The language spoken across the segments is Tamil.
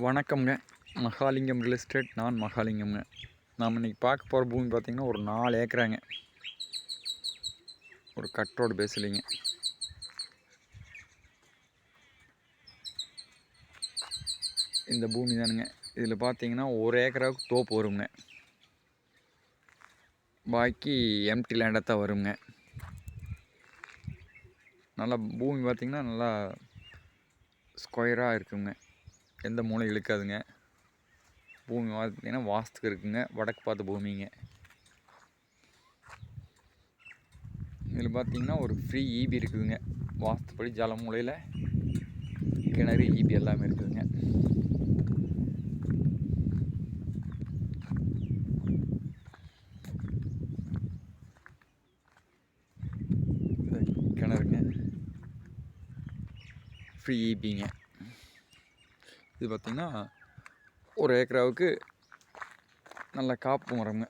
வணக்கம்ங்க. மகாலிங்கம் ரியல் எஸ்டேட் நான் மகாலிங்கம்ங்க. நாம் இன்றைக்கி பார்க்க போகிற பூமி பார்த்திங்கன்னா ஒரு நாலு ஏக்கராங்க. ஒரு கட் ரோடு பேசலிங்க. இந்த பூமி தானுங்க. இதில் பார்த்தீங்கன்னா ஒரு ஏக்கராவுக்கு தோப்பு வருங்க. பாக்கி எம்டி லேண்டாக தான் வருங்க. நல்லா பூமி பார்த்திங்கன்னா நல்லா ஸ்கொயராக இருக்குங்க. எந்த மூளை இழுக்காதுங்க. பூமி பார்த்தீங்கன்னா வாஸ்துக்கு இருக்குங்க. வடக்கு பார்த்த பூமிங்க. இதில் பார்த்தீங்கன்னா ஒரு ஃப்ரீ ஈபி இருக்குதுங்க. வாஸ்துப்படி ஜல மூலையில் கிணறு ஈபி எல்லாமே இருக்குதுங்க. கிணறுங்க. ஃப்ரீ ஈபிங்க இது பார்த்திங்கன்னா ஒரு ஏக்கராவுக்கு நல்ல காப்பு மரங்க.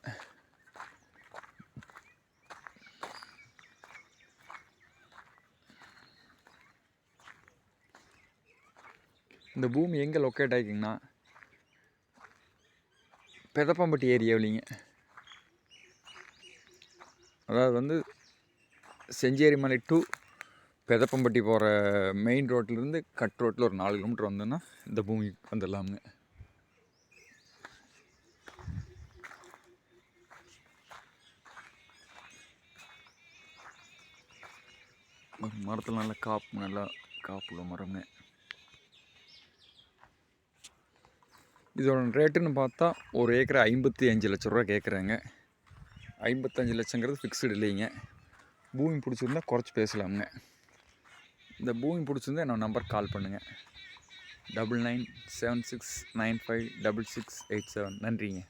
இந்த பூமி எங்கே லொக்கேட் ஆகிக்குங்கண்ணா பெதப்பாம்பட்டி ஏரியாவிலிங்க. அதாவது வந்து செஞ்சேரி மலை டு பெதப்பம்பட்டி போகிற மெயின் ரோட்லேருந்து கட் ரோட்டில் ஒரு நாலு கிலோமீட்டர் வந்தோன்னா இந்த பூமிக்கு வந்துடலாமுங்க. மரத்தில் நல்லா காப்பு நல்லா காப்புள்ள மரம்னு இதோட ரேட்டுன்னு பார்த்தா ஒரு ஏக்கர் ஐம்பத்தி அஞ்சு லட்ச ரூபா கேட்குறாங்க ஐம்பத்தஞ்சு லட்சங்கிறது ஃபிக்ஸ்டு இல்லைங்க. பூமி பிடிச்சிருந்தா குறைச்சி பேசலாமுங்க. இந்த பூமி பிடிச்சிருந்தா என்னோட நம்பர் கால் பண்ணுங்கள் double nine seven six nine five double six eight seven. நன்றிங்க.